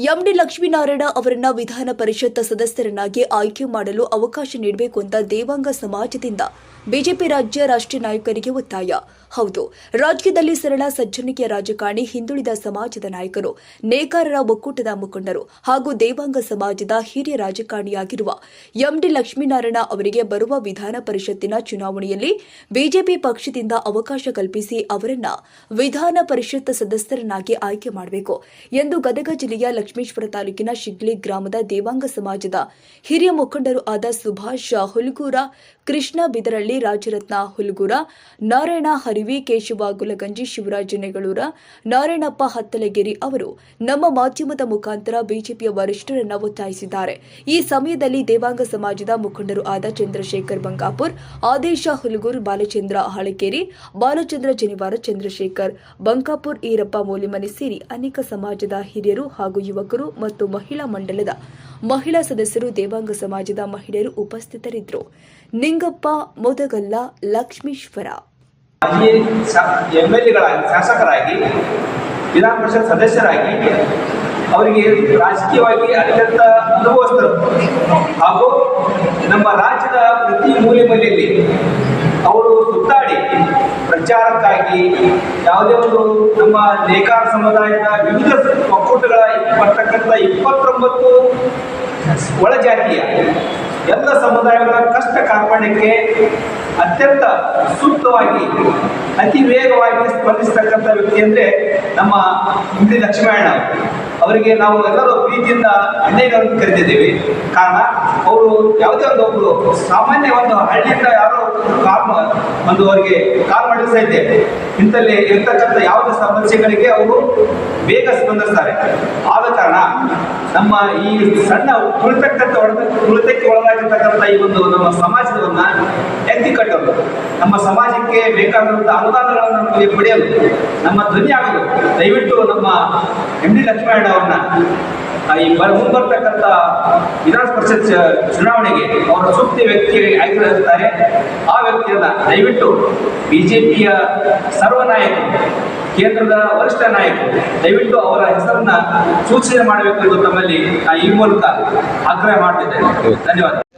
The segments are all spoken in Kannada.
ಎಂಡಿ ಲಕ್ಷ್ಮೀನಾರಾಯಣ ಅವರನ್ನ ವಿಧಾನ ಪರಿಷತ್ ಸದಸ್ಯರನ್ನಾಗಿ ಆಯ್ಕೆ ಮಾಡಲು ಅವಕಾಶ ನೀಡಬೇಕು ಅಂತ ದೇವಾಂಗ ಸಮಾಜದಿಂದ ಬಿಜೆಪಿ ರಾಜ್ಯ ರಾಷ್ಟ್ರೀಯ ನಾಯಕರಿಗೆ ಒತ್ತಾಯ. ಹೌದು, ರಾಜ್ಯದಲ್ಲಿ ಸರಳ ಸಜ್ಜನಿಕೆಯ ರಾಜಕಾರಣಿ ಹಿಂದುಳಿದ ಸಮಾಜದ ನಾಯಕರು, ನೇಕಾರರ ಒಕ್ಕೂಟದ ಮುಖಂಡರು ಹಾಗೂ ದೇವಾಂಗ ಸಮಾಜದ ಹಿರಿಯ ರಾಜಕಾರಣಿಯಾಗಿರುವ ಎಂಡಿ ಲಕ್ಷ್ಮೀನಾರಾಯಣ ಅವರಿಗೆ ಬರುವ ವಿಧಾನ ಪರಿಷತ್ತಿನ ಚುನಾವಣೆಯಲ್ಲಿ ಬಿಜೆಪಿ ಪಕ್ಷದಿಂದ ಅವಕಾಶ ಕಲ್ಪಿಸಿ ಅವರನ್ನ ವಿಧಾನ ಪರಿಷತ್ ಸದಸ್ಯರನ್ನಾಗಿ ಆಯ್ಕೆ ಮಾಡಬೇಕು ಎಂದು ಗದಗ ಜಿಲ್ಲೆಯ ಲಕ್ಷ್ಮೇಶ್ವರ ತಾಲೂಕಿನ ಶಿಗ್ಲಿ ಗ್ರಾಮದ ದೇವಾಂಗ ಸಮಾಜದ ಹಿರಿಯ ಮುಖಂಡರು ಆದ ಸುಭಾಷ್ ಹುಲ್ಗೂರ ಕೃಷ್ಣ ಬಿದರಳ್ಳಿ, ರಾಜರತ್ನ ಹುಲ್ಗೂರ, ನಾರಾಯಣ ಹರಿವಿ, ಕೇಶವ ಗುಲಗಂಜಿ, ಶಿವರಾಜ ನೆಗಳೂರ, ನಾರಾಯಣಪ್ಪ ಹತ್ತಲಗಿರಿ ಅವರು ನಮ್ಮ ಮಾಧ್ಯಮದ ಮುಖಾಂತರ ಬಿಜೆಪಿಯ ವರಿಷ್ಠರನ್ನು ಒತ್ತಾಯಿಸಿದ್ದಾರೆ. ಈ ಸಮಯದಲ್ಲಿ ದೇವಾಂಗ ಸಮಾಜದ ಮುಖಂಡರು ಆದ ಚಂದ್ರಶೇಖರ್ ಬಂಗಾಪುರ್, ಆದೇಶ ಹುಲ್ಗೂರ್, ಬಾಲಚಂದ್ರ ಹಳಕೇರಿ ಬಾಲಚಂದ್ರ ಜನಿವಾರ, ಚಂದ್ರಶೇಖರ್ ಬಂಕಾಪುರ್ ಈರಪ್ಪ ಮೌಲಿಮನೆ ಸೇರಿ ಅನೇಕ ಸಮಾಜದ ಹಿರಿಯರು ಹಾಗೂ ಯುವಕರು ಮತ್ತು ಮಹಿಳಾ ಮಂಡಲದ ಮಹಿಳಾ ಸದಸ್ಯರು ದೇವಾಂಗ ಸಮಾಜದ ಮಹಿಳೆಯರು ಉಪಸ್ಥಿತರಿದ್ದರು. ನಿಂಗಪ್ಪ ಮೊದಗಲ್ಲ, ಲಕ್ಷ್ಮೀಶ್ವರ. ಎಂ ಎಲ್ ಎಗಳಾಗಿ ಶಾಸಕರಾಗಿ ವಿಧಾನ ಪರಿಷತ್ ಸದಸ್ಯರಾಗಿ, ಅವರಿಗೆ ರಾಜಕೀಯವಾಗಿ ಅತ್ಯಂತ ಅನುಭವಸ್ಥರು ಹಾಗೂ ನಮ್ಮ ರಾಜ್ಯದ ಪ್ರತಿ ಮೂಲೆ ಮೂಲೆಯಲ್ಲಿ ಅವರು ಸುತ್ತಾಡಿ ಪ್ರಚಾರಕ್ಕಾಗಿ ಯಾವುದೇ ಒಂದು ನಮ್ಮ ನೇಕಾರ ಸಮುದಾಯದ ವಿವಿಧ ಒಕ್ಕೂಟಗಳ ಬರ್ತಕ್ಕಂಥ ಇಪ್ಪತ್ತೊಂಬತ್ತು ಒಳಜಾತಿಯ ಎಲ್ಲ ಸಮುದಾಯಗಳ ಕಷ್ಟ ಕಾರ್ಪಣ್ಯಕ್ಕೆ ಅತ್ಯಂತ ಸೂಕ್ತವಾಗಿ, ಅತಿ ವೇಗವಾಗಿ ಸ್ಪಂದಿಸ್ತಕ್ಕಂಥ ವ್ಯಕ್ತಿ ಅಂದರೆ ನಮ್ಮ ಇಂಡಿ ಲಕ್ಷ್ಮಣ ಅವರಿಗೆ ನಾವು ಎಲ್ಲರೂ ಪ್ರೀತಿಯಿಂದ ಅನೇಕರನ್ನು ಕರೆದಿದ್ದೇವೆ ಕಾರಣ, ಅವರು ಯಾವುದೇ ಒಂದು ಒಬ್ಬರು ಸಾಮಾನ್ಯ ಒಂದು ಹಳ್ಳಿಯಿಂದ ಯಾರೋ ಕಾಲ್ ಒಂದು ಅವರಿಗೆ ಕಾಲ್ ಮಾಡಿಸ್ತಾ ಇದ್ದೇವೆ ಇಂಥಲ್ಲಿ ಇರ್ತಕ್ಕಂಥ ಯಾವುದೇ ಸಮಸ್ಯೆಗಳಿಗೆ ಅವರು ಬೇಗ ಸ್ಪಂದಿಸ್ತಾರೆ. ಆದ ಕಾರಣ ನಮ್ಮ ಈ ಸಣ್ಣ ಕುಳಿತಕ್ಕಂಥ ಒಳಗ ತುಳಿತಕ್ಕೆ ಒಳಗಾಗಿರ್ತಕ್ಕಂಥ ಈ ಒಂದು ನಮ್ಮ ಸಮಾಜವನ್ನ ಎತ್ತಿ ನಮ್ಮ ಸಮಾಜಕ್ಕೆ ಬೇಕಾದಂಥ ಅನುದಾನಗಳನ್ನು ನಮಗೆ ಪಡೆಯಲು ನಮ್ಮ ಧ್ವನಿ ದಯವಿಟ್ಟು ನಮ್ಮ ಎಂ ಡಿ ಲಕ್ಷ್ಮಣ ಅವ್ರನ್ನ ಈ ಬರ್ ಮುಂಬರ್ತಕ್ಕಂಥ ವಿಧಾನ ಪರಿಷತ್ ಚುನಾವಣೆಗೆ ಅವರ ಸೂಕ್ತ ವ್ಯಕ್ತಿ ಆಯ್ಕೆಗಳಿರ್ತಾರೆ ಆ ವ್ಯಕ್ತಿಯನ್ನ ದಯವಿಟ್ಟು ಬಿಜೆಪಿಯ ಸರ್ವ ನಾಯಕರು, ಕೇಂದ್ರದ ವರಿಷ್ಠ ನಾಯಕರು ದಯವಿಟ್ಟು ಅವರ ಹೆಸರನ್ನ ಸೂಚನೆ ಮಾಡಬೇಕು ಎಂದು ತಮ್ಮಲ್ಲಿ ನಾ ಈ ಮೂಲಕ ಆಗ್ರಹ ಮಾಡ್ತಿದ್ದೇನೆ. ಧನ್ಯವಾದ.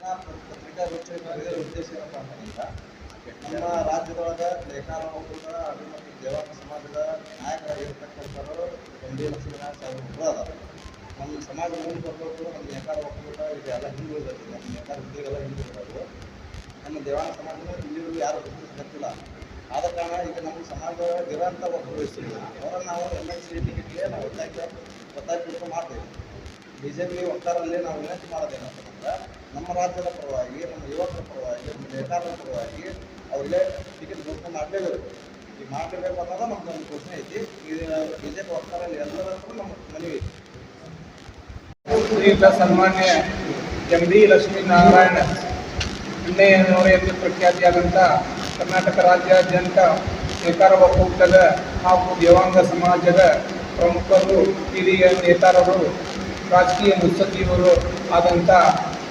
ನಮ್ಮ ರಾಜ್ಯದೊಳಗೆ ನೇಕಾರ ಒಕ್ಕೂಟ ಮತ್ತು ದೇವಾಂಗ ಸಮಾಜದ ನಾಯಕರಾಗಿರ್ತಕ್ಕಂಥವರು ಎಂ ಡಿ ಲಕ್ಷ್ಮೀನಾರಾಯಣ ಸಾಹೇಬರು ಅದಾರ ನಮ್ಮ ಸಮಾಜ ಮುಂದೆ ಬರ್ಬೇಕು ನಮ್ಮ ನೇಕಾರ ಒಕ್ಕೂಟ ಇದೆಲ್ಲ ಹಿಂದುಳಿದೈತಿ ನಮ್ಮ ನೇಕಾರ ಹುದ್ದೆಗೆಲ್ಲ ಹಿಂದುಳಿದವು ನಮ್ಮ ದೇವಾಂಗ ಸಮಾಜದ ಇಲ್ಲಿವರೆಗೂ ಯಾರು ಗೊತ್ತಿಲ್ಲ ಆದ ಕಾರಣ ಈಗ ನಮ್ಮ ಸಮಾಜ ಇರೋಂಥ ಒಬ್ಬರು ಇಷ್ಟ ಅವರನ್ನು ನಾವು ಎಂ ಎಲ್ ಸಿ ಟಿಕೆಟ್ಗೆ ನಾವು ಒತ್ತಾಯ ಒತ್ತಾಯ ಕೊಟ್ಟು ಮಾಡ್ತೇವೆ. ಬಿ ಜೆ ಪಿ ವಕ್ತಾರಲ್ಲಿ ನಾವು ವಿನಂತಿ ಮಾಡೋದೇನಂತಂದ್ರೆ ನಮ್ಮ ರಾಜ್ಯದ ಪರವಾಗಿ, ನಮ್ಮ ಯುವಕರ ಪರವಾಗಿ, ನಮ್ಮ ನೇತಾರರ ಪರವಾಗಿ ಅವರಿಗೆ ಟಿಕೆಟ್ ಘೋಷಣೆ ಮಾಡಲೇಬೇಕು. ಈಗ ಮಾಡಲೇಬೇಕು ಅನ್ನೋದು ನಮ್ದು ಒಂದು ಘೋಷಣೆ ಐತಿ. ಬಿ ಜೆ ಪಿ ವಕ್ತಾರಲ್ಲಿ ಎಲ್ಲರ ಹತ್ರ ನಮ್ಮ ಮನವಿ ಶ್ರೀಯುತ ಸನ್ಮಾನ್ಯ ಎಂ ಡಿ ಲಕ್ಷ್ಮೀನಾರಾಯಣ ಎಣ್ಣೆಯನ್ನವರು ಎಂದು ಪ್ರಖ್ಯಾತಿಯಾದಂಥ ಕರ್ನಾಟಕ ರಾಜ್ಯಾದ್ಯಂತ ನೇಕಾರ ಒಕ್ಕೂಟದ ಹಾಗೂ ದೇವಾಂಗ ಸಮಾಜದ ಪ್ರಮುಖರು, ಹಿರಿಯ ನೇತಾರರು, ರಾಜಕೀಯ ಮುತ್ಸದ್ದಿಯವರು ಆದಂಥ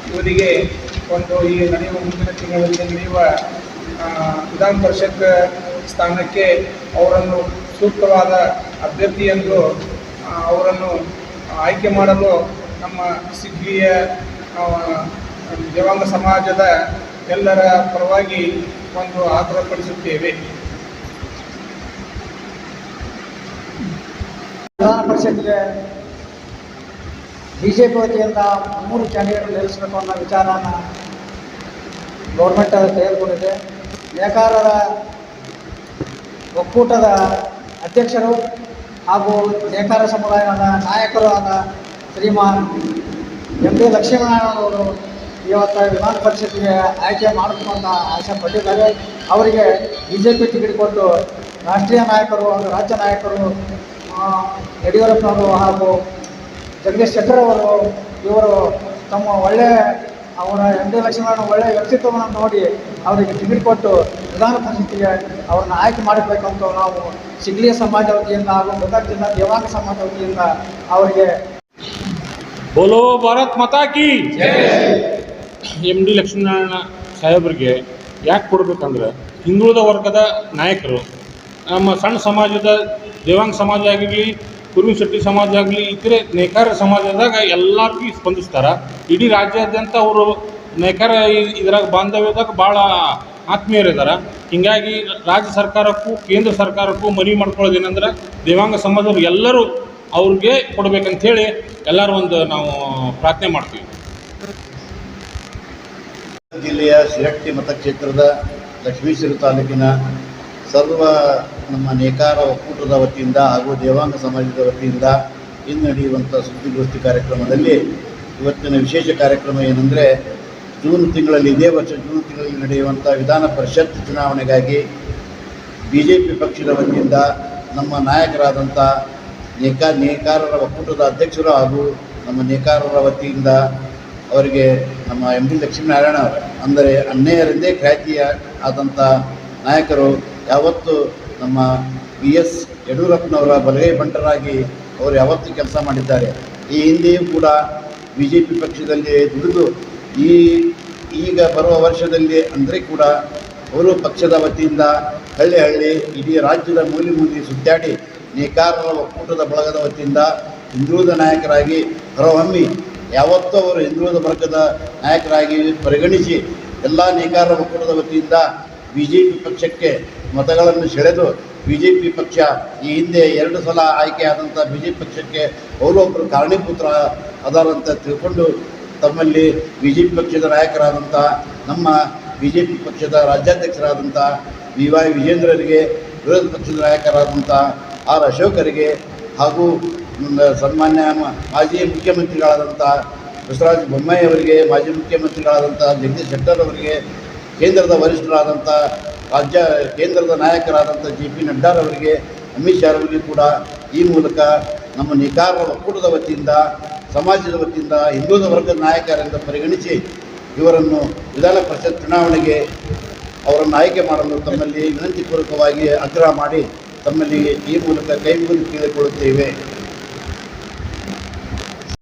ಇವರಿಗೆ ಒಂದು ಈ ನಡೆಯುವ ಮುಂದಿನ ತಿಂಗಳಲ್ಲಿ ನಡೆಯುವ ವಿಧಾನ ಪರಿಷತ್ ಸ್ಥಾನಕ್ಕೆ ಅವರನ್ನು ಸೂಕ್ತವಾದ ಅಭ್ಯರ್ಥಿ ಎಂದು ಅವರನ್ನು ಆಯ್ಕೆ ಮಾಡಲು ನಮ್ಮ ಸಿದ್ಧಿಯ ದೇವಾಂಗ ಸಮಾಜದ ಎಲ್ಲರ ಪರವಾಗಿ ಒಂದು ಆಗ್ರಹಪಡಿಸುತ್ತೇವೆ ವಿಧಾನ ಪರಿಷತ್ಗೆ ಬಿ ಜೆ ಪಿ ವತಿಯಿಂದ ಮೂರು ಕ್ಯಾಂಡಿಡೇಟ್ ನಿಲ್ಲಿಸಬೇಕು ಅನ್ನೋ ವಿಚಾರನ ಗೌರ್ಮೆಂಟ್ ತೆಗೆದುಕೊಂಡಿದೆ. ನೇಕಾರರ ಒಕ್ಕೂಟದ ಅಧ್ಯಕ್ಷರು ಹಾಗೂ ನೇಕಾರ ಸಮುದಾಯದ ನಾಯಕರು ಆದ ಶ್ರೀಮಾನ್ ಎಂ ಡಿ ಲಕ್ಷ್ಮೀನಾರಾಯಣವರು ಇವತ್ತು ವಿಧಾನ ಪರಿಷತ್ತಿಗೆ ಆಯ್ಕೆ ಮಾಡಿಕೊಂಡು ಆಸೆ ಪಟ್ಟಿದ್ದಾರೆ. ಅವರಿಗೆ ಬಿ ಜೆ ಪಿ ಟಿಕೆಟ್ ಕೊಟ್ಟು ರಾಷ್ಟ್ರೀಯ ನಾಯಕರು ಹಾಗೂ ರಾಜ್ಯ ನಾಯಕರು ಯಡಿಯೂರಪ್ಪನವರು ಹಾಗೂ ಜಗದೀಶ್ ಶೆಟ್ಟರ್ ಅವರು ಇವರು ತಮ್ಮ ಒಳ್ಳೆಯ ಅವರ ಎಂ ಡಿ ಲಕ್ಷ್ಮಣ ಒಳ್ಳೆಯ ವ್ಯಕ್ತಿತ್ವವನ್ನು ನೋಡಿ ಅವರಿಗೆ ಟಿಕೆಟ್ ಕೊಟ್ಟು ವಿಧಾನ ಪರಿಷತ್ತಿಗೆ ಅವ್ರನ್ನ ಆಯ್ಕೆ ಮಾಡಬೇಕಂತ ನಾವು ಸಿಗ್ಲಿಯ ಸಮಾಜ ವತಿಯಿಂದ ಹಾಗೂ ಗದಗ ಜಿಲ್ಲಾ ದೇವಾಂಗ ಸಮಾಜ ವತಿಯಿಂದ ಅವರಿಗೆ ಬೋಲೋ ಭಾರತ್ ಮತಾಕಿ ಎಂ ಎಂ ಡಿ ಲಕ್ಷ್ಮೀನಾರಾಯಣ ಸಾಹೇಬರಿಗೆ ಯಾಕೆ ಕೊಡ್ಬೇಕಂದ್ರೆ ಹಿಂದುಳಿದ ವರ್ಗದ ನಾಯಕರು ನಮ್ಮ ಸಣ್ಣ ಸಮಾಜದ ದೇವಾಂಗ ಸಮಾಜ ಆಗಿರಲಿ ಕುರುಬ ಶೆಟ್ಟಿ ಸಮಾಜ ಆಗಲಿ ಇತರೆ ನೇಕಾರ ಸಮಾಜದಾಗ ಎಲ್ಲರಿಗೂ ಸ್ಪಂದಿಸ್ತಾರೆ. ಇಡೀ ರಾಜ್ಯಾದ್ಯಂತ ಅವರು ನೇಕಾರ ಇದ್ರಾಗ ಬಾಂಧವ್ಯದಾಗ ಭಾಳ ಆತ್ಮೀಯರಿದ್ದಾರೆ ಹೀಗಾಗಿ ರಾಜ್ಯ ಸರ್ಕಾರಕ್ಕೂ, ಕೇಂದ್ರ ಸರ್ಕಾರಕ್ಕೂ ಮನವಿ ಮಾಡ್ಕೊಳ್ಳೋದು ಏನಂದ್ರೆ ದೇವಾಂಗ ಸಮಾಜದವ್ರು ಎಲ್ಲರೂ ಅವ್ರಿಗೆ ಕೊಡ್ಬೇಕಂಥೇಳಿ ಎಲ್ಲರೂ ಒಂದು ನಾವು ಪ್ರಾರ್ಥನೆ ಮಾಡ್ತೀವಿ. ಜಿಲ್ಲೆಯ ಶಿರಟ್ಟಿ ಮತಕ್ಷೇತ್ರದ ಲಕ್ಷ್ಮೀಶ್ವರ ತಾಲೂಕಿನ ಸರ್ವ ನಮ್ಮ ನೇಕಾರ ಒಕ್ಕೂಟದ ವತಿಯಿಂದ ಹಾಗೂ ದೇವಾಂಗ ಸಮಾಜದ ವತಿಯಿಂದ ಇಂದು ನಡೆಯುವಂಥ ಸುದ್ದಿಗೋಷ್ಠಿ ಕಾರ್ಯಕ್ರಮದಲ್ಲಿ ಇವತ್ತಿನ ವಿಶೇಷ ಕಾರ್ಯಕ್ರಮ ಏನಂದರೆ ಜೂನ್ ತಿಂಗಳಲ್ಲಿ, ಇದೇ ವರ್ಷ ಜೂನ್ ತಿಂಗಳಲ್ಲಿ ನಡೆಯುವಂಥ ವಿಧಾನ ಪರಿಷತ್ ಚುನಾವಣೆಗಾಗಿ ಬಿ ಜೆ ಪಿ ಪಕ್ಷದ ವತಿಯಿಂದ ನಮ್ಮ ನಾಯಕರಾದಂಥ ನೇಕಾ, ನೇಕಾರರ ಒಕ್ಕೂಟದ ಅಧ್ಯಕ್ಷರು ಹಾಗೂ ನಮ್ಮ ನೇಕಾರರ ವತಿಯಿಂದ ಅವರಿಗೆ ನಮ್ಮ ಎಂ ಡಿ ಲಕ್ಷ್ಮೀನಾರಾಯಣ ಅಂದರೆ ಅನ್ನೆಯರಿಂದೇ ಖ್ಯಾತಿಯ ಆದಂಥ ನಾಯಕರು ಯಾವತ್ತು ನಮ್ಮ ಬಿ ಎಸ್ ಯಡಿಯೂರಪ್ಪನವರ ಬಲಗೈ ಬಂಟರಾಗಿ ಅವರು ಯಾವತ್ತು ಕೆಲಸ ಮಾಡಿದ್ದಾರೆ, ಈ ಹಿಂದೆಯೂ ಕೂಡ ಬಿ ಜೆ ಪಿ ಪಕ್ಷದಲ್ಲಿ ದುಡಿದು, ಈ ಈಗ ಬರುವ ವರ್ಷದಲ್ಲಿ ಅಂದರೆ ಕೂಡ ಅವರು ಪಕ್ಷದ ವತಿಯಿಂದ ಹಳ್ಳಿ ಹಳ್ಳಿ ಇಡೀ ರಾಜ್ಯದ ಮೂಲೆ ಮೂಲೆ ಸುತ್ತಾಡಿ ನೇಕಾರರ ಒಕ್ಕೂಟದ ಬಳಗದ ವತಿಯಿಂದ ಹಿಂದುಳಿದ ನಾಯಕರಾಗಿ ಹೊರಹೊಮ್ಮಿ, ಯಾವತ್ತೂ ಅವರು ಹಿಂದುಳಿದ ವರ್ಗದ ನಾಯಕರಾಗಿ ಪರಿಗಣಿಸಿ ಎಲ್ಲ ನೇಕಾರರ ಒಕ್ಕೂಟದ ವತಿಯಿಂದ ಬಿ ಜೆ ಪಿ ಪಕ್ಷಕ್ಕೆ ಮತಗಳನ್ನು ಸೆಳೆದು ಬಿ ಜೆ ಪಿ ಪಕ್ಷ ಈ ಹಿಂದೆ ಎರಡು ಸಲ ಆಯ್ಕೆಯಾದಂಥ ಬಿ ಜೆ ಪಿ ಪಕ್ಷಕ್ಕೆ ಅವರೊಬ್ಬರು ಕಾರಣೀಭೂತರ ಅದಾರಂತ ತಿಳ್ಕೊಂಡು ತಮ್ಮಲ್ಲಿ ಬಿ ಜೆ ಪಿ ಪಕ್ಷದ ನಾಯಕರಾದಂಥ ನಮ್ಮ ಬಿ ಜೆ ಪಿ ಪಕ್ಷದ ರಾಜ್ಯಾಧ್ಯಕ್ಷರಾದಂಥ ವಿ ವೈ ವಿಜೇಂದ್ರರಿಗೆ ವಿರೋಧ ಪಕ್ಷದ ನಾಯಕರಾದಂಥ ಆರ್ ಅಶೋಕರಿಗೆ ಹಾಗೂ ಸನ್ಮಾನ್ಯ ಮಾಜಿ ಮುಖ್ಯಮಂತ್ರಿಗಳಾದಂಥ ಬಸವರಾಜ ಬೊಮ್ಮಾಯಿ ಅವರಿಗೆ, ಮಾಜಿ ಮುಖ್ಯಮಂತ್ರಿಗಳಾದಂಥ ಜಗದೀಶ್ ಶೆಟ್ಟರ್ ಅವರಿಗೆ ಕೇಂದ್ರದ ವರಿಷ್ಠರಾದಂಥ ರಾಜ್ಯ, ಕೇಂದ್ರದ ನಾಯಕರಾದಂಥ ಜೆ ಪಿ ನಡ್ಡಾರವರಿಗೆ ಅಮಿತ್ ಶಾ ಅವರಿಗೆ ಕೂಡ ಈ ಮೂಲಕ ನಮ್ಮ ನಿಕಾರ ಒಕ್ಕೂಟದ ವತಿಯಿಂದ, ಸಮಾಜದ ವತಿಯಿಂದ ಹಿಂದೂದ ವರ್ಗದ ನಾಯಕರಿಂದ ಪರಿಗಣಿಸಿ ಇವರನ್ನು ವಿಧಾನ ಪರಿಷತ್ ಚುನಾವಣೆಗೆ ಅವರನ್ನು ಆಯ್ಕೆ ಮಾಡಲು ತಮ್ಮಲ್ಲಿ ವಿನಂತಿಪೂರ್ವಕವಾಗಿ ಆಗ್ರಹ ಮಾಡಿ ತಮ್ಮಲ್ಲಿ ಈ ಮೂಲಕ ಕೈ ಮುಗಿದು ಕೇಳಿಕೊಳ್ಳುತ್ತೇವೆ.